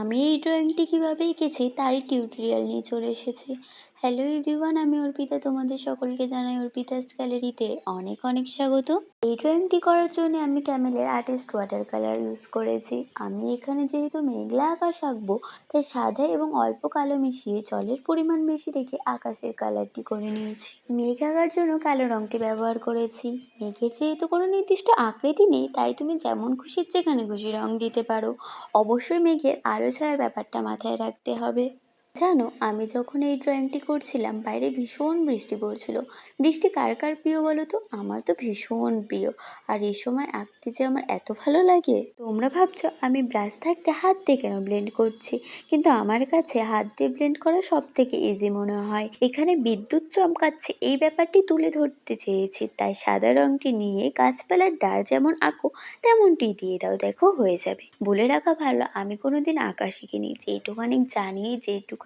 আমি এই ড্রয়িংটি কীভাবে এঁকেছি তারই টিউটোরিয়াল নিয়ে চলে এসেছি। হ্যালো এভরিওয়ান আমি অর্পিতা। তোমাদের সকলকে জানাই অর্পিতাস গ্যালারিতে অনেক অনেক স্বাগত। এই ড্রয়িংটি করার জন্য আমি ক্যামেলের আর্টিস্ট ওয়াটার কালার ইউজ করেছি। আমি এখানে যেহেতু মেঘলা আকাশ আঁকবো, তাই সাদা এবং অল্প কালো মিশিয়ে জলের পরিমাণ বেশি রেখে আকাশের কালারটি করে নিয়েছি। মেঘ আঁকার জন্য কালো রঙটি ব্যবহার করেছি। মেঘের যেহেতু কোনো নির্দিষ্ট আকৃতি নেই, তাই তুমি যেমন খুশি যেখানে খুশি রং দিতে পারো। অবশ্যই মেঘের আলো হওয়ার ব্যাপারটা মাথায় রাখতে হবে। জানো, আমি যখন এই ড্রয়িংটি করছিলাম, বাইরে ভীষণ বৃষ্টি পড়ছিল। বৃষ্টি কার কার প্রিয় বলো তো? আমার তো ভীষণ প্রিয়। আর এই সময় আঁকতে যে আমার এত ভালো লাগে, তোমরা ভাবছ আমি ব্রাশ থাকতে হাত দিয়ে কেন ব্লেন্ড করছি? কিন্তু আমার কাছে হাত দিয়ে ব্লেন্ড করা সব থেকে ইজি মনে হয়। এখানে বিদ্যুৎ চমকাচ্ছে, এই ব্যাপারটি তুলে ধরতে চেয়েছি। তাই সাদা রঙটি নিয়ে গাছপালার ডাল যেমন আঁকো, তেমনটি দিয়ে দাও, দেখো হয়ে যাবে। বলে রাখা ভালো, আমি কোনোদিন আঁকা শিখিনি। যেটুখানি জানি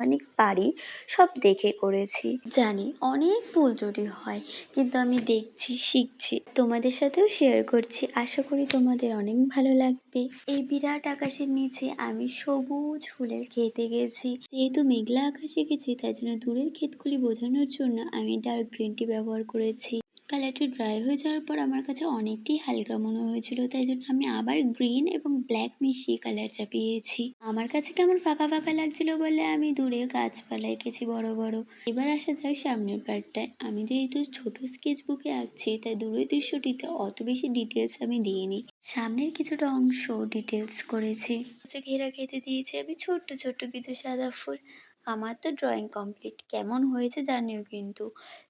যেটুখানি পারি সব দেখে করেছি। জানি অনেক ভুল ত্রুটি হয়, কিন্তু আমি দেখছি, শিখছি, তোমাদের সাথেও শেয়ার করছি। আশা করি তোমাদের অনেক ভালো লাগবে। এই বিরাট আকাশের নিচে আমি সবুজ ফুলের খেতে গেছি যেহেতু মেঘলা আকাশে গেছি তাই জন্য দূরের ক্ষেতগুলি বোঝানোর জন্য আমি ডার্ক গ্রিনটি ব্যবহার করেছি। কালারটি ড্রাই হয়ে যাওয়ার পর আমার কাছে অনেকটাই হালকা মনে হয়েছিল, তাই জন্য আমি আবার গ্রিন এবং ব্ল্যাক মিশিয়ে কালার চাপিয়েছি। আমার কাছে কেমন ফাঁকা ফাঁকা লাগছিল বলে আমি দূরে গাছপালা এঁকেছি বড় বড়। এবার আসা যাক সামনের পার্টটায়। আমি যেহেতু ছোট স্কেচ বুকে আঁকছি, তাই দূরের দৃশ্যটিতে অত বেশি ডিটেলস আমি দিইনি। সামনের কিছুটা অংশ ডিটেলস করেছি। ঘেরা খেতে দিয়েছি আমি ছোট্ট ছোট্ট কিছু সাদা ফুল। আমার তো ড্রয়িং কমপ্লিট কেমন হয়েছে জানিও কিন্তু।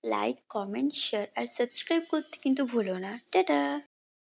লাইক কমেন্ট শেয়ার আর সাবস্ক্রাইব করতে কিন্তু ভুলো না। টাটা!